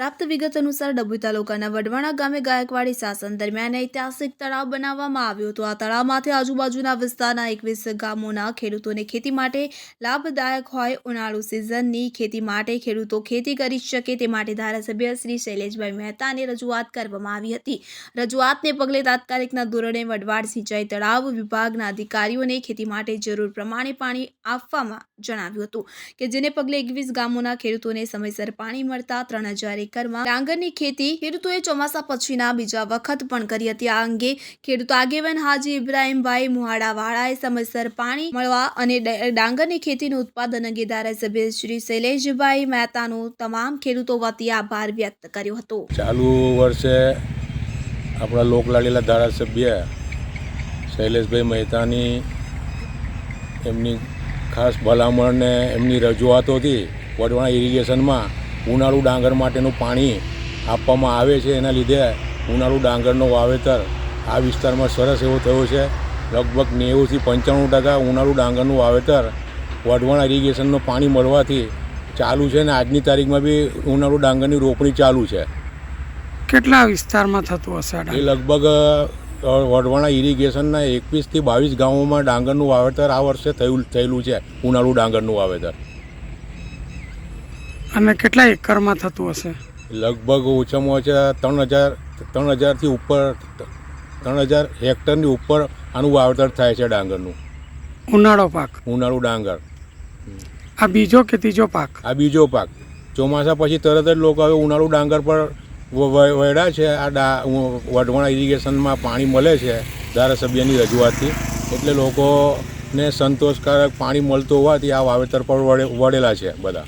પ્રાપ્ત વિગત અનુસાર ડભોઈ તાલુકાના વડવાણા ગામે ગાયકવાડી શાસન દરમિયાન ઐતિહાસિક તળાવ બનાવવામાં આવ્યો હતો. આ તળાવમાંથી આજુબાજુના વિસ્તારના એકવીસ ગામોના ખેડૂતોને ખેતી માટે લાભદાયક હોય ઉનાળુ સિઝનની ખેતી માટે ખેડૂતો ખેતી કરી શકે તે માટે ધારાસભ્ય શ્રી શૈલેષભાઈ મહેતાને રજૂઆત કરવામાં આવી હતી. રજૂઆતને પગલે તાત્કાલિકના ધોરણે વડવાડ સિંચાઈ તળાવ વિભાગના અધિકારીઓને ખેતી માટે જરૂર પ્રમાણે પાણી આપવામાં જણાવ્યું હતું કે જેને પગલે એકવીસ ગામોના ખેડૂતોને સમયસર પાણી મળતા ત્રણ હજાર એકરમાં ડાંગરની ખેતી ખેડૂતોએ ચોમાસા પછીના બીજા વખત પણ કરી હતી. આ અંગે ખેડૂત આગેવાન હાજી ઇબ્રાહીમભાઈ મુહાડાવાળાએ સમયસર પાણી મળવા અને ડાંગરની ખેતીનું ઉત્પાદન અંગે ધારાસભ્ય શ્રી શૈલેષભાઈ મહેતાનો તમામ ખેડૂતો વતી આભાર વ્યક્ત કર્યો હતો. ચાલુ વર્ષે આપણા લોકલાડીલા ધારાસભ્ય શૈલેષભાઈ મહેતાની એમની ખાસ ભલામણને એમની રજૂઆતોથી વડવાણા ઇરિગેશનમાં ઉનાળુ ડાંગર માટેનું પાણી આપવામાં આવે છે. એના લીધે ઉનાળુ ડાંગરનું વાવેતર આ વિસ્તારમાં સરસ એવો થયો છે. લગભગ નેવુંથી પંચાણું ટકા ઉનાળુ ડાંગરનું વાવેતર વઢવાણ ઇરિગેશનનું પાણી મળવાથી ચાલુ છે ને આજની તારીખમાં બી ઉનાળુ ડાંગરની રોપણી ચાલુ છે. કેટલા વિસ્તારમાં થતું હશે એ લગભગ વઢવાણા ઇરિગેશનના એકવીસથી બાવીસ ગામોમાં ડાંગરનું વાવેતર આ વર્ષે થયું થયેલું છે. ઉનાળુ ડાંગરનું વાવેતર. અને કેટલા એકરમાં થતું હશે? લગભગ ઓછામાં ઓછા ત્રણ હજાર ત્રણ હજારથી ઉપર ત્રણ હજાર હેક્ટરની ઉપર આનું વાવેતર થાય છે ડાંગરનું. ઉનાળો પાક. ઉનાળું ડાંગર. આ બીજો કે ત્રીજો પાક? આ બીજો પાક. ચોમાસા પછી તરત જ લોકો હવે ઉનાળુ ડાંગર પર વ- વ- છે. આ ડા વઢવાણા ઇરિગેશનમાં પાણી મળે છે ધારાસભ્યની રજૂઆતથી. એટલે લોકોને સંતોષકારક પાણી મળતું હોવાથી આ વાવેતર પર વળે વળેલા છે બધા.